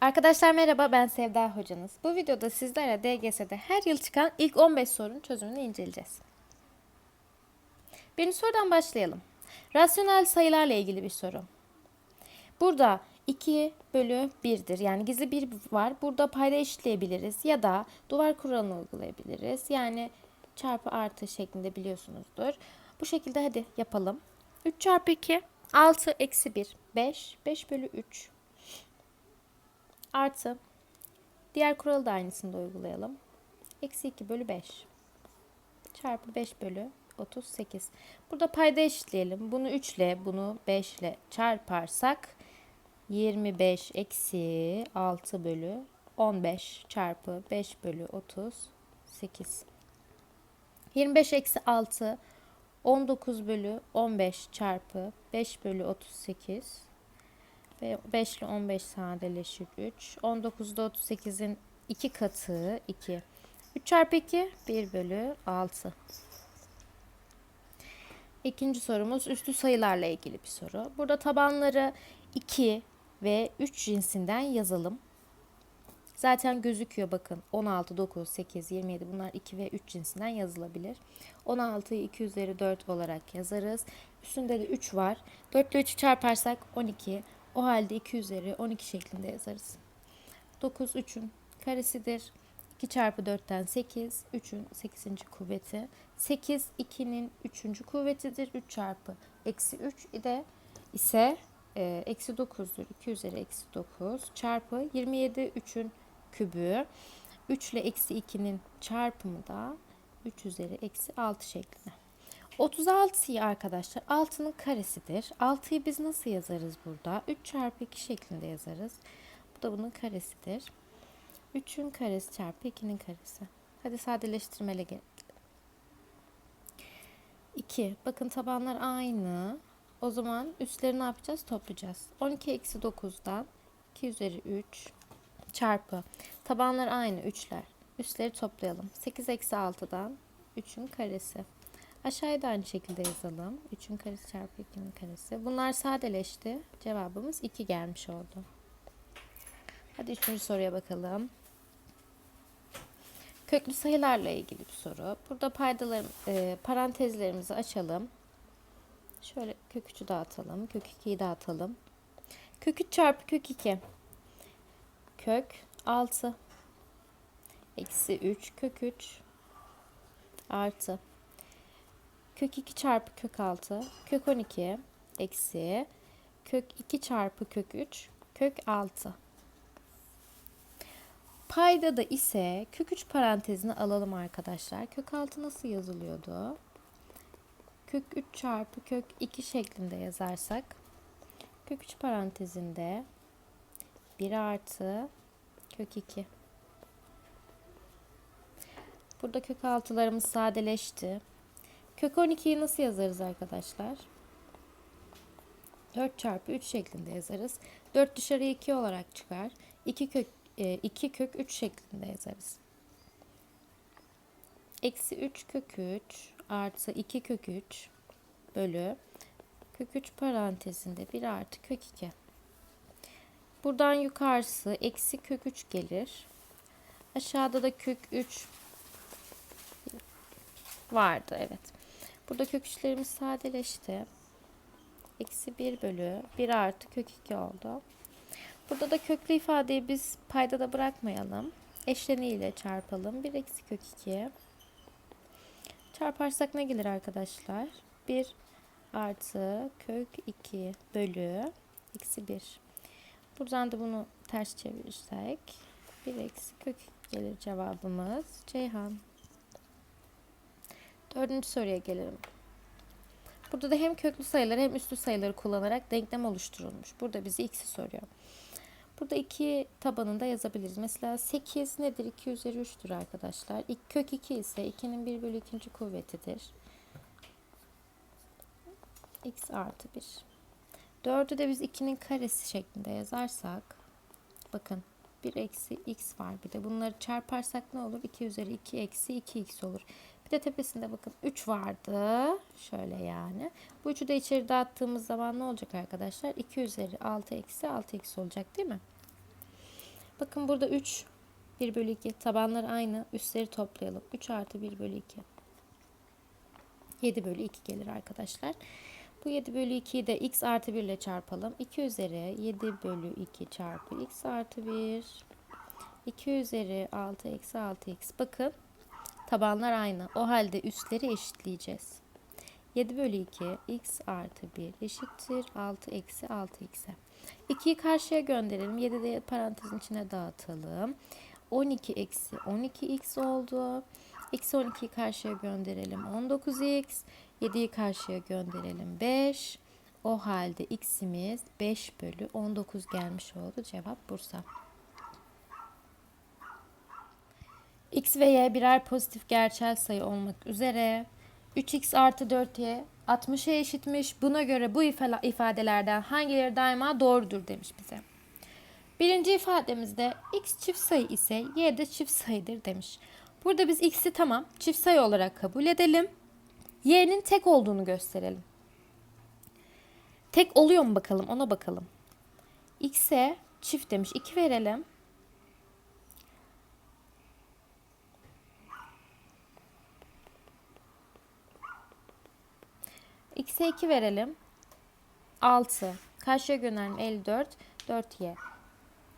Arkadaşlar merhaba ben Sevda hocanız. Bu videoda sizlere DGS'de her yıl çıkan ilk 15 sorunun çözümünü inceleyeceğiz. Birinci sorudan başlayalım. Rasyonel sayılarla ilgili bir soru. Burada 2 bölü 1'dir. Yani gizli bir var. Burada payda eşitleyebiliriz ya da duvar kuralını uygulayabiliriz. Yani çarpı artı şeklinde biliyorsunuzdur. Bu şekilde hadi yapalım. 3 çarpı 2 6 eksi 1 5 5 bölü 3 Artı. Diğer kuralı da aynısını da uygulayalım. Eksi 2 bölü 5. Çarpı 5 bölü 38. Burada payda eşitleyelim. Bunu 3 ile bunu 5 ile çarparsak 25 eksi 6 bölü 15 çarpı 5 bölü 38. 25 eksi 6 19 bölü 15 çarpı 5 bölü 38 ve 5 ile 15 sadeleşir 3. 19'da 38'in 2 katı 2. 3 çarpı 2 1 bölü 6. İkinci sorumuz üstü sayılarla ilgili bir soru. Burada tabanları 2 ve 3 cinsinden yazalım. Zaten gözüküyor bakın 16, 9, 8, 27 bunlar 2 ve 3 cinsinden yazılabilir. 16'yı 2 üzeri 4 olarak yazarız. Üstünde de 3 var. 4 ile 3'ü çarparsak 12. O halde 2 üzeri 12 şeklinde yazarız. 9 3'ün karesidir. 2 çarpı 4'ten 8. 3'ün 8. kuvveti. 8 2'nin 3. kuvvetidir. 3 çarpı eksi 3 de ise e, eksi 9'dur. 2 üzeri eksi 9 çarpı 27 3'ün kübü. 3 ile eksi 2'nin çarpımı da 3 üzeri eksi 6 şeklinde. 36'yı arkadaşlar 6'nın karesidir. 6'yı biz nasıl yazarız burada? 3 çarpı 2 şeklinde yazarız. Bu da bunun karesidir. 3'ün karesi çarpı 2'nin karesi. Hadi sadeleştirmele gel. 2. Bakın tabanlar aynı. O zaman üstleri ne yapacağız? Toplayacağız. 12 eksi 9'dan 2 üzeri 3 çarpı. Tabanlar aynı 3'ler. Üstleri toplayalım. 8 eksi 6'dan 3'ün karesi. Aşağıya da aynı şekilde yazalım. 3'ün karesi çarpı 2'nin karesi. Bunlar sadeleşti. Cevabımız 2 gelmiş oldu. Hadi üçüncü soruya bakalım. Köklü sayılarla ilgili bir soru. Burada paydalar, e, parantezlerimizi açalım. Şöyle kök 3'ü dağıtalım. Kök 2'yi dağıtalım. Kök 3 çarpı kök 2. Kök 6. Eksi 3 kök 3 artı kök 2 çarpı kök 6 kök 12 eksi kök 2 çarpı kök 3 kök 6. Payda da ise kök 3 parantezini alalım arkadaşlar. Kök 6 nasıl yazılıyordu? Kök 3 çarpı kök 2 şeklinde yazarsak kök 3 parantezinde 1 artı kök 2. Burada kök 6'larımız sadeleşti. Kök 12'yi nasıl yazarız arkadaşlar? 4 çarpı 3 şeklinde yazarız. 4 dışarıya 2 olarak çıkar. 2 kök 2 kök 3 şeklinde yazarız. Eksi 3 kök 3 artı 2 kök 3 bölü kök 3 parantezinde 1 artı kök 2. Buradan yukarısı eksi kök 3 gelir. Aşağıda da kök 3 vardı evet. Burada kök 3'lerimiz sadeleşti. Eksi 1 bölü 1 artı kök 2 oldu. Burada da köklü ifadeyi biz payda da bırakmayalım. Eşleniğiyle çarpalım. 1 eksi kök 2. Çarparsak ne gelir arkadaşlar? 1 artı kök 2 bölü eksi 1. Buradan da bunu ters çevirirsek 1 eksi kök gelir cevabımız. Ceyhan. Dördüncü soruya gelelim. Burada da hem köklü sayıları hem üslü sayıları kullanarak denklem oluşturulmuş. Burada bizi x'i soruyor. Burada 2 tabanında yazabiliriz. Mesela 8 nedir? 2 üzeri 3'tür arkadaşlar. Kök 2 ise 2'nin 1 bölü 2. kuvvetidir. x artı 1. 4'ü de biz 2'nin karesi şeklinde yazarsak bakın 1 eksi x var. Bir de bunları çarparsak ne olur? 2 üzeri 2 eksi 2x olur. Bir de tepesinde bakın 3 vardı. Şöyle yani. Bu 3'ü de içeri dağıttığımız zaman ne olacak arkadaşlar? 2 üzeri 6 eksi 6 eksi olacak değil mi? Bakın burada 3 1 bölü 2 tabanlar aynı üstleri toplayalım. 3 artı 1 bölü 2. 7 bölü 2 gelir arkadaşlar. Bu 7 bölü 2'yi de x artı 1 ile çarpalım. 2 üzeri 7 bölü 2 çarpı x artı 1. 2 üzeri 6 eksi 6x. Bakın tabanlar aynı. O halde üstleri eşitleyeceğiz. 7 bölü 2 x artı 1 eşittir 6 eksi 6x'e. 2'yi karşıya gönderelim. 7'yi de parantezin içine dağıtalım. 12 eksi 12x oldu. Eksi 12'yi karşıya gönderelim. 19x. 7'yi karşıya gönderelim. 5. O halde x'imiz 5 bölü 19 gelmiş oldu. Cevap Bursa. X ve y birer pozitif gerçel sayı olmak üzere 3x artı 4y 60'a eşitmiş. Buna göre bu ifa- ifadelerden hangileri daima doğrudur demiş bize. Birinci ifademizde x çift sayı ise y de çift sayıdır demiş. Burada biz x'i tamam çift sayı olarak kabul edelim. Y'nin tek olduğunu gösterelim. Tek oluyor mu bakalım ona bakalım. X'e çift demiş 2 verelim. X'e 2 verelim. 6. Karşıya gönderelim 54. 4y.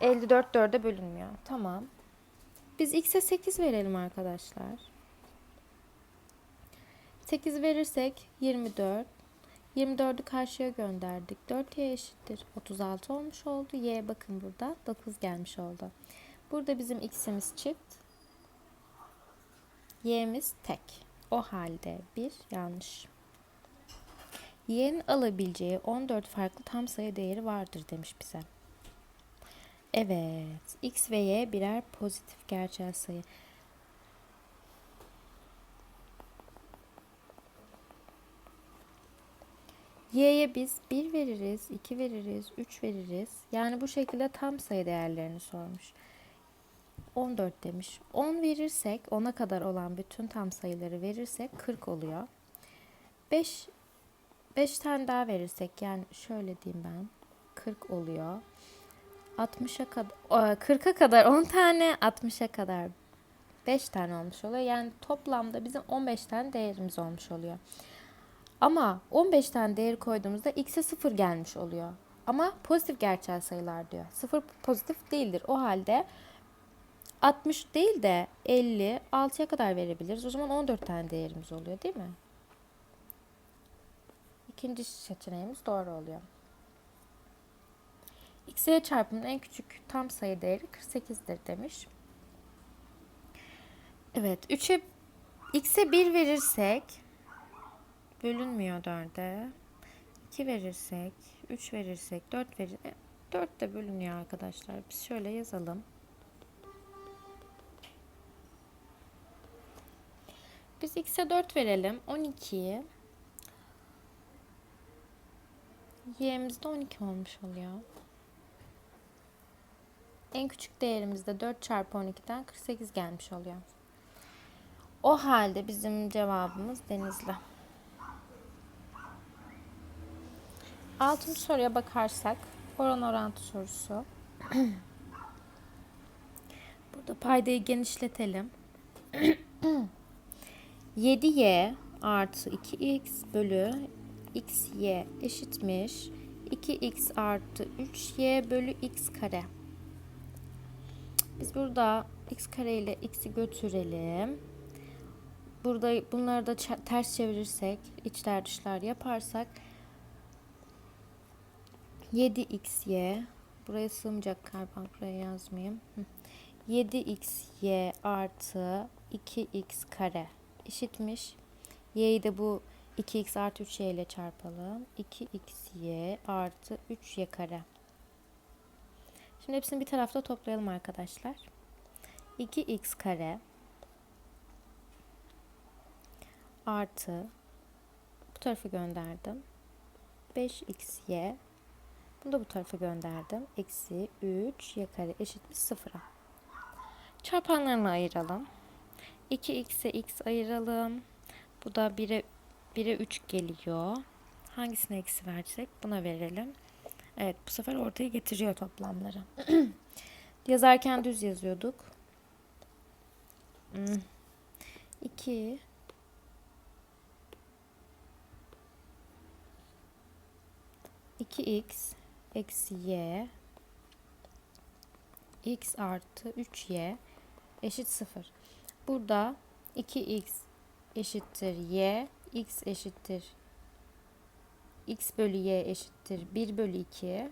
54 4'e bölünmüyor. Tamam. Biz x'e 8 verelim arkadaşlar. 8 verirsek 24. 24'ü karşıya gönderdik. 4y eşittir. 36 olmuş oldu. Y bakın burada 9 gelmiş oldu. Burada bizim x'imiz çift. Y'miz tek. O halde bir yanlış. Y'nin alabileceği 14 farklı tam sayı değeri vardır demiş bize. Evet. X ve Y birer pozitif gerçel sayı. Y'ye biz 1 veririz, 2 veririz, 3 veririz. Yani bu şekilde tam sayı değerlerini sormuş. 14 demiş. 10 verirsek, 10'a kadar olan bütün tam sayıları verirsek 40 oluyor. 5 5 tane daha verirsek yani şöyle diyeyim ben. 40 oluyor. 60'a kadar 40'a kadar 10 tane, 60'a kadar 5 tane olmuş oluyor. Yani toplamda bizim 15 tane değerimiz olmuş oluyor. Ama 15 tane değer koyduğumuzda x'e 0 gelmiş oluyor. Ama pozitif gerçel sayılar diyor. 0 pozitif değildir. O halde 60 değil de 50, 6'ya kadar verebiliriz. O zaman 14 tane değerimiz oluyor değil mi? İkinci seçeneğimiz doğru oluyor. X'e çarpımın en küçük tam sayı değeri 48'dir demiş. Evet, 3'e x'e 1 verirsek bölünmüyor 4'e. 2 verirsek, 3 verirsek, 4 verirsek 4 de bölünüyor arkadaşlar. Biz şöyle yazalım. Biz x'e 4 verelim. 12'yi y'miz de 12 olmuş oluyor. En küçük değerimiz de 4 çarpı 12'den 48 gelmiş oluyor. O halde bizim cevabımız Denizli. Altıncı soruya bakarsak oran orantı sorusu. Burada paydayı genişletelim. 7y artı 2x bölü xy eşitmiş 2x artı 3y bölü x kare. Biz burada x kare ile x'i götürelim. Burada bunları da ters çevirirsek, içler dışlar yaparsak 7xy buraya sığmayacak galiba buraya yazmayayım. 7xy artı 2x kare eşitmiş. Y'yi de bu 2x artı 3y ile çarpalım. 2xy artı 3y kare. Şimdi hepsini bir tarafta toplayalım arkadaşlar. 2x kare artı bu tarafı gönderdim. 5xy bunu da bu tarafa gönderdim. Eksi 3 y kare eşittir 0'a. Çarpanlarını ayıralım. 2x'e x ayıralım. Bu da 1'e 1'e 3 geliyor. Hangisine eksi versek buna verelim. Evet bu sefer ortaya getiriyor toplamları. Yazarken düz yazıyorduk. Hmm. 2 2x eksi y x artı 3y eşit 0. Burada 2x eşittir y, x eşittir x bölü y eşittir 1 bölü 2.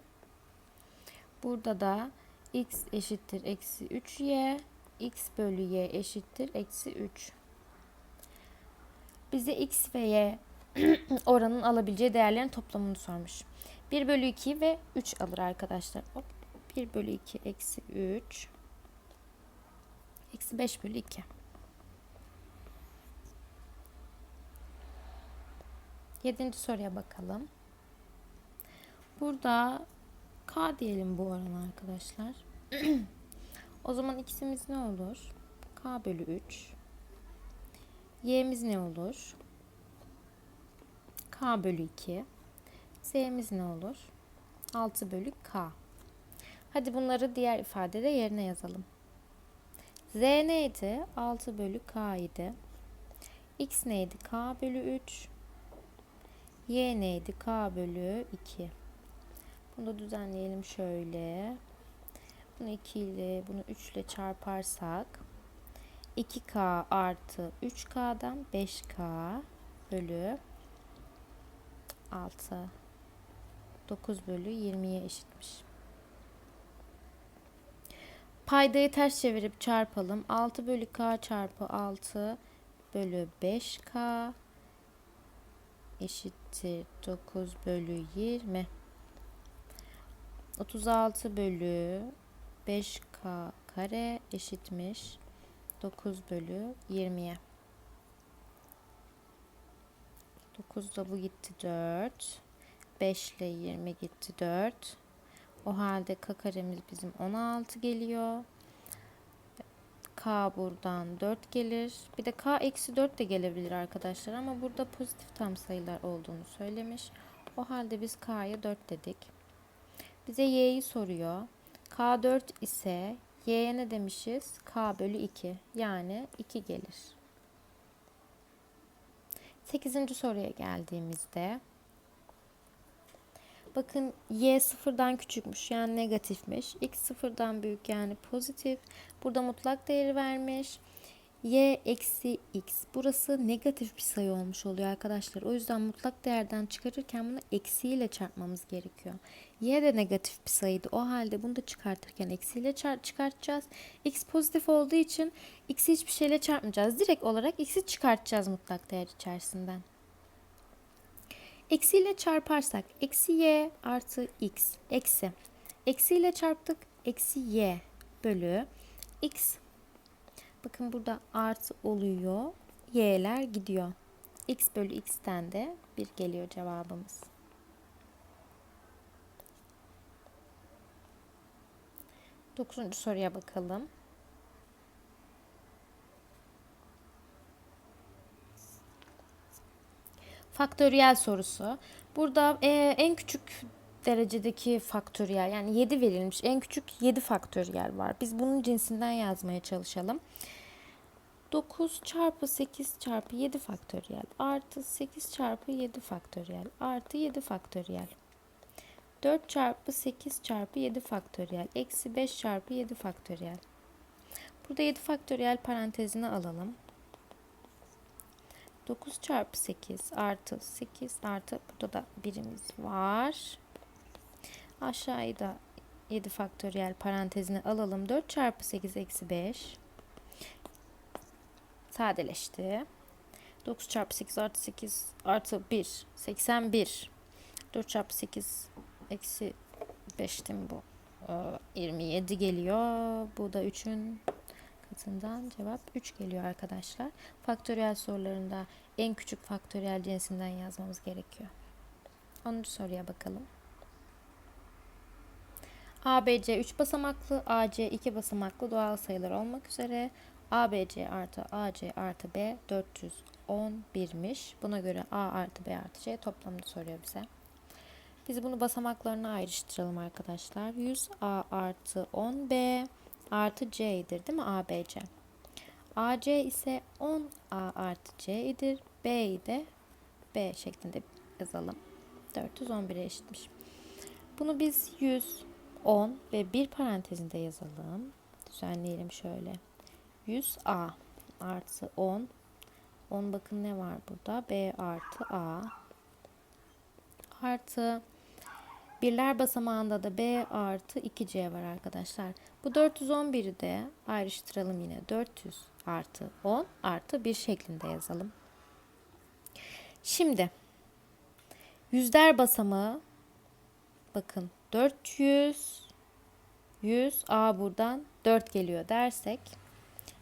Burada da x eşittir eksi 3y, x bölü y eşittir eksi 3. Bize x ve y oranın alabileceği değerlerin toplamını sormuş. 1 bölü 2 ve 3 alır arkadaşlar. Hop. 1 bölü 2 eksi 3 eksi 5 bölü 2. Yedinci soruya bakalım. Burada k diyelim bu oran arkadaşlar. o zaman x'imiz ne olur? k bölü 3. y'miz ne olur? k bölü 2. z'miz ne olur? 6 bölü k. Hadi bunları diğer ifadede yerine yazalım. z neydi? 6 bölü k idi. x neydi? k bölü 3. Y neydi? K bölü 2. Bunu da düzenleyelim şöyle. Bunu 2 ile bunu 3 ile çarparsak 2K artı 3K'dan 5K bölü 6 9 bölü 20'ye eşitmiş. Paydayı ters çevirip çarpalım. 6 bölü K çarpı 6 bölü 5K eşittir 9 bölü 20. 36 bölü 5k kare eşitmiş 9 bölü 20'ye. 9 da bu gitti 4. 5 ile 20 gitti 4. O halde k karemiz bizim 16 geliyor. K buradan 4 gelir. Bir de K eksi 4 de gelebilir arkadaşlar ama burada pozitif tam sayılar olduğunu söylemiş. O halde biz K'ya 4 dedik. Bize Y'yi soruyor. K 4 ise Y'ye ne demişiz? K bölü 2 yani 2 gelir. 8. soruya geldiğimizde Bakın y sıfırdan küçükmüş yani negatifmiş. X sıfırdan büyük yani pozitif. Burada mutlak değeri vermiş. Y eksi x. Burası negatif bir sayı olmuş oluyor arkadaşlar. O yüzden mutlak değerden çıkarırken bunu eksiyle çarpmamız gerekiyor. Y de negatif bir sayıydı. O halde bunu da çıkartırken eksiyle çıkartacağız. X pozitif olduğu için x'i hiçbir şeyle çarpmayacağız. Direkt olarak x'i çıkartacağız mutlak değer içerisinden. Eksiyle çarparsak eksi y artı x eksi. Eksiyle çarptık eksi y bölü x. Bakın burada artı oluyor. Y'ler gidiyor. x bölü x'ten de 1 geliyor cevabımız. Dokuzuncu soruya bakalım. Faktöriyel sorusu. Burada e, en küçük derecedeki faktöriyel yani 7 verilmiş. En küçük 7 faktöriyel var. Biz bunun cinsinden yazmaya çalışalım. 9 çarpı 8 çarpı 7 faktöriyel artı 8 çarpı 7 faktöriyel artı 7 faktöriyel. 4 çarpı 8 çarpı 7 faktöriyel eksi 5 çarpı 7 faktöriyel. Burada 7 faktöriyel parantezine alalım. 9 çarpı 8 artı 8 artı burada da birimiz var. Aşağıya da 7 faktöriyel parantezine alalım. 4 çarpı 8 eksi 5 sadeleşti. 9 çarpı 8 artı 8 artı 1 81 4 çarpı 8 eksi 5'tim bu. 27 ee, geliyor. Bu da 3'ün katından cevap 3 geliyor arkadaşlar. Faktöriyel sorularında en küçük faktöriyel cinsinden yazmamız gerekiyor. 10. soruya bakalım. ABC 3 basamaklı, AC 2 basamaklı doğal sayılar olmak üzere ABC artı AC artı B 411'miş. Buna göre A artı B artı C toplamını soruyor bize. Biz bunu basamaklarına ayrıştıralım arkadaşlar. 100A artı 10B artı C'dir değil mi ABC? AC ise 10A artı C'dir. B'yi de B şeklinde yazalım. 411'e eşitmiş. Bunu biz 100, 10 ve bir parantezinde yazalım. Düzenleyelim şöyle. 100A artı 10. 10 bakın ne var burada? B artı A artı birler basamağında da B artı 2C var arkadaşlar. Bu 411'i de ayrıştıralım yine. 400 artı 10 artı 1 şeklinde yazalım. Şimdi yüzler basamağı bakın 400 100 A buradan 4 geliyor dersek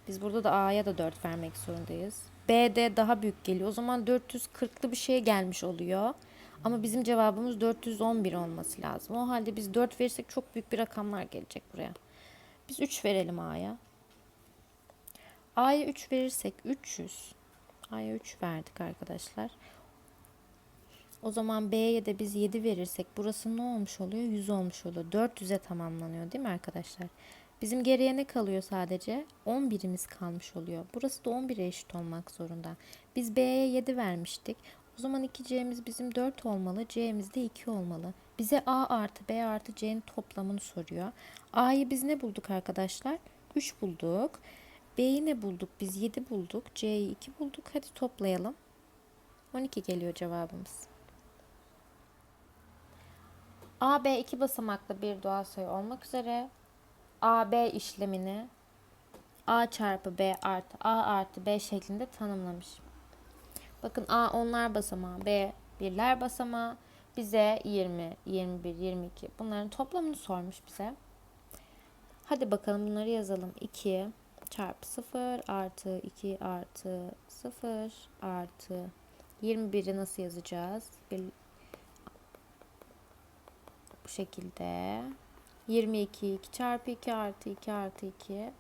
biz burada da A'ya da 4 vermek zorundayız. B'de daha büyük geliyor. O zaman 440'lı bir şey gelmiş oluyor. Ama bizim cevabımız 411 olması lazım. O halde biz 4 verirsek çok büyük bir rakamlar gelecek buraya. Biz 3 verelim A'ya. A'ya 3 verirsek 300. A'ya 3 verdik arkadaşlar. O zaman B'ye de biz 7 verirsek burası ne olmuş oluyor? 100 olmuş oluyor. 400'e tamamlanıyor değil mi arkadaşlar? Bizim geriye ne kalıyor sadece? 11'imiz kalmış oluyor. Burası da 11'e eşit olmak zorunda. Biz B'ye 7 vermiştik. O zaman 2C'miz bizim 4 olmalı. C'miz de 2 olmalı. Bize A artı B artı C'nin toplamını soruyor. A'yı biz ne bulduk arkadaşlar? 3 bulduk. B'yi ne bulduk? Biz 7 bulduk. C'yi 2 bulduk. Hadi toplayalım. 12 geliyor cevabımız. AB iki basamaklı bir doğal sayı olmak üzere AB işlemini A çarpı B artı A artı B şeklinde tanımlamış. Bakın A onlar basamağı, B birler basamağı. Bize 20, 21, 22 bunların toplamını sormuş bize. Hadi bakalım bunları yazalım. 2 çarpı 0 artı 2 artı 0 artı 21'i nasıl yazacağız? Bir, bu şekilde. 22 2 çarpı 2 artı 2 artı 2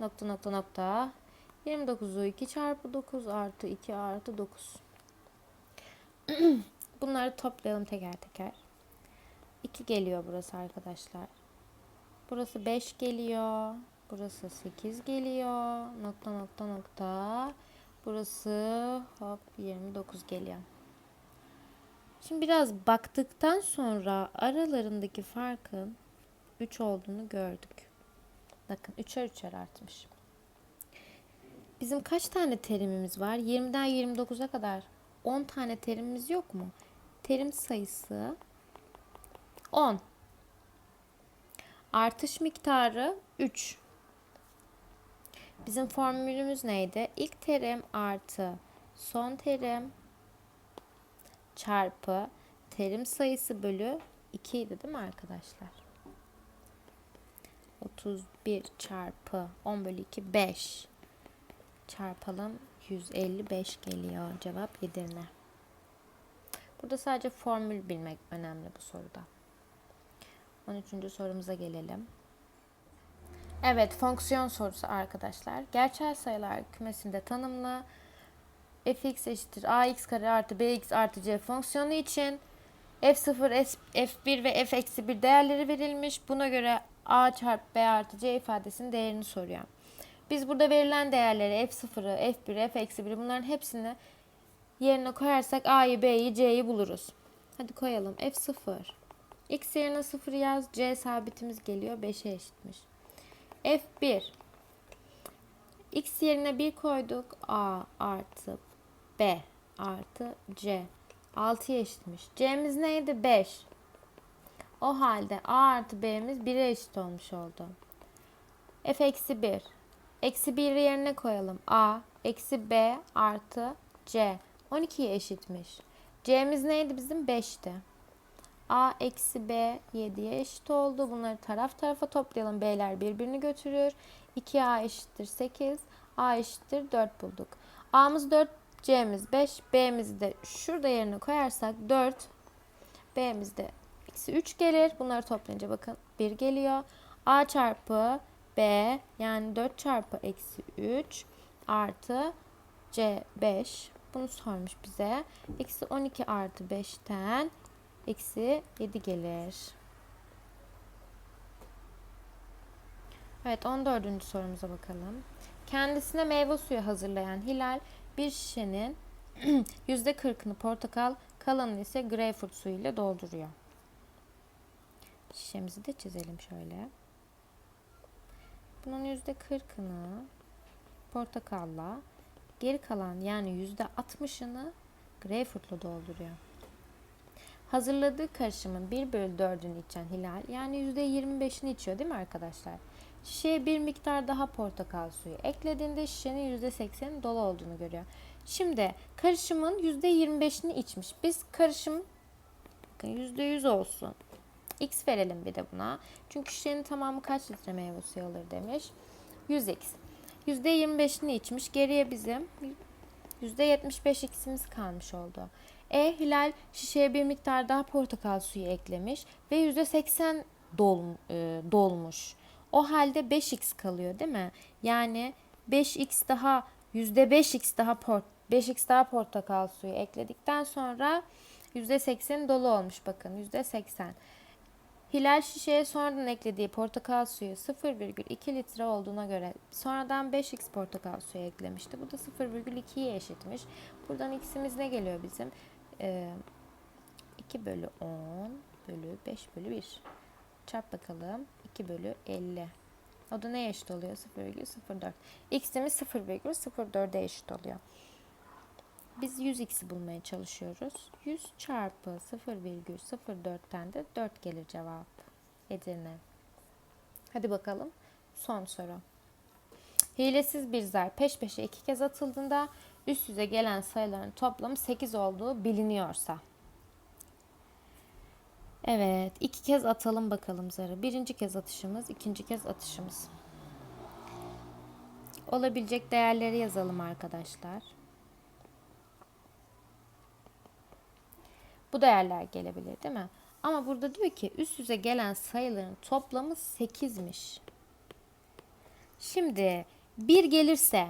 nokta nokta nokta 29'u 2 çarpı 9 artı 2 artı 9 bunları toplayalım teker teker. 2 geliyor burası arkadaşlar. Burası 5 geliyor. Burası 8 geliyor. Nokta nokta nokta. Burası hop 29 geliyor. Şimdi biraz baktıktan sonra aralarındaki farkın 3 olduğunu gördük. Bakın 3'er 3'er artmış. Bizim kaç tane terimimiz var? 20'den 29'a kadar 10 tane terimimiz yok mu? Terim sayısı 10. Artış miktarı 3. Bizim formülümüz neydi? İlk terim artı son terim çarpı terim sayısı bölü 2 idi değil mi arkadaşlar? 31 çarpı 10 bölü 2 5 çarpalım 155 geliyor cevap Edirne. Burada sadece formül bilmek önemli bu soruda. 13. sorumuza gelelim. Evet fonksiyon sorusu arkadaşlar. Gerçel sayılar kümesinde tanımlı fx eşittir ax kare artı bx artı c fonksiyonu için f0, f1 ve f eksi 1 değerleri verilmiş. Buna göre a çarpı b artı c ifadesinin değerini soruyor. Biz burada verilen değerleri f0'ı, f1'i, f eksi 1'i bunların hepsini yerine koyarsak a'yı, b'yi, c'yi buluruz. Hadi koyalım. f0. x yerine 0 yaz. c sabitimiz geliyor. 5'e eşitmiş. f1. x yerine 1 koyduk. a artı b artı c. 6'ya eşitmiş. c'miz neydi? 5. O halde a artı b'miz 1'e eşit olmuş oldu. f eksi 1. Eksi 1 yerine koyalım. a eksi b artı c. 12'ye eşitmiş. c'miz neydi bizim? 5'ti. a eksi b 7'ye eşit oldu. Bunları taraf tarafa toplayalım. b'ler birbirini götürür. 2a eşittir 8. a eşittir 4 bulduk. a'mız 4 C'miz 5. B'mizi de şurada yerine koyarsak 4. B'miz de eksi 3 gelir. Bunları toplayınca bakın 1 geliyor. A çarpı B yani 4 çarpı eksi 3 artı C 5. Bunu sormuş bize. Eksi 12 artı 5'ten eksi 7 gelir. Evet 14. sorumuza bakalım. Kendisine meyve suyu hazırlayan Hilal bir şişenin %40'ını portakal, kalanını ise greyfurt suyu ile dolduruyor. Şişemizi de çizelim şöyle. Bunun %40'ını portakalla, geri kalan yani %60'ını greyfurtla dolduruyor. Hazırladığı karışımın 1 bölü 4'ünü içen Hilal yani %25'ini içiyor değil mi arkadaşlar? Şişeye bir miktar daha portakal suyu eklediğinde şişenin %80'i dolu olduğunu görüyor. Şimdi karışımın %25'ini içmiş. Biz karışım bakın %100 olsun. X verelim bir de buna. Çünkü şişenin tamamı kaç litre meyve suyu alır demiş. 100x. %25'ini içmiş. Geriye bizim %75 x'imiz kalmış oldu. E Hilal şişeye bir miktar daha portakal suyu eklemiş ve %80 dol, e, dolmuş. O halde 5x kalıyor değil mi? Yani 5x daha %5x daha port 5x daha portakal suyu ekledikten sonra %80 dolu olmuş bakın %80. Hilal şişeye sonradan eklediği portakal suyu 0,2 litre olduğuna göre sonradan 5x portakal suyu eklemişti. Bu da 0,2'ye eşitmiş. Buradan x'imiz ne geliyor bizim? Ee, 2 bölü 10 bölü 5 bölü 1. Çarp bakalım. 2 bölü 50. O da neye eşit oluyor? 0,04. X'imiz 0,04'e eşit oluyor. Biz 100x'i bulmaya çalışıyoruz. 100 çarpı 0,04'ten de 4 gelir cevap. Edirne. Hadi bakalım. Son soru. Hilesiz bir zar peş peşe iki kez atıldığında üst yüze gelen sayıların toplamı 8 olduğu biliniyorsa. Evet, iki kez atalım bakalım zarı. Birinci kez atışımız, ikinci kez atışımız. Olabilecek değerleri yazalım arkadaşlar. Bu değerler gelebilir değil mi? Ama burada diyor ki üst yüze gelen sayıların toplamı 8'miş. Şimdi 1 gelirse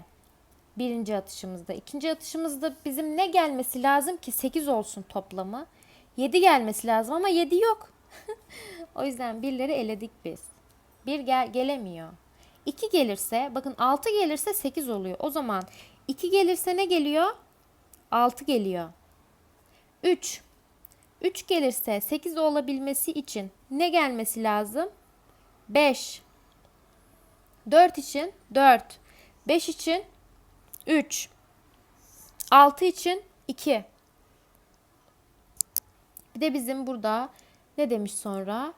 birinci atışımızda, ikinci atışımızda bizim ne gelmesi lazım ki 8 olsun toplamı? 7 gelmesi lazım ama 7 yok. o yüzden birleri eledik biz. 1 gel gelemiyor. 2 gelirse bakın 6 gelirse 8 oluyor. O zaman 2 gelirse ne geliyor? 6 geliyor. 3 3 gelirse 8 olabilmesi için ne gelmesi lazım? 5. 4 için 4. 5 için 3. 6 için 2. Bir de bizim burada ne demiş sonra?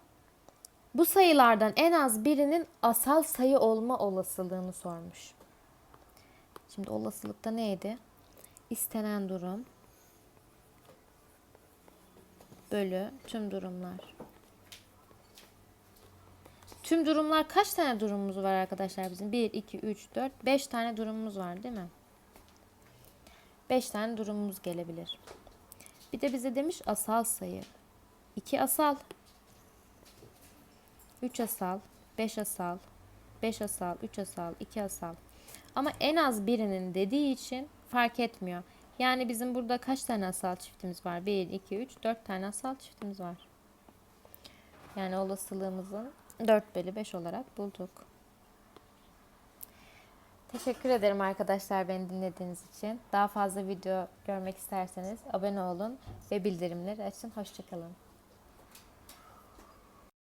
Bu sayılardan en az birinin asal sayı olma olasılığını sormuş. Şimdi olasılıkta neydi? İstenen durum bölü tüm durumlar. Tüm durumlar kaç tane durumumuz var arkadaşlar bizim? 1, 2, 3, 4, 5 tane durumumuz var değil mi? 5 tane durumumuz gelebilir. Bir de bize demiş asal sayı. 2 asal. 3 asal. 5 asal. 5 asal. 3 asal. 2 asal. Ama en az birinin dediği için fark etmiyor. Yani bizim burada kaç tane asal çiftimiz var? 1, 2, 3, 4 tane asal çiftimiz var. Yani olasılığımızın 4 bölü 5 olarak bulduk. Teşekkür ederim arkadaşlar beni dinlediğiniz için. Daha fazla video görmek isterseniz abone olun ve bildirimleri açın. Hoşçakalın.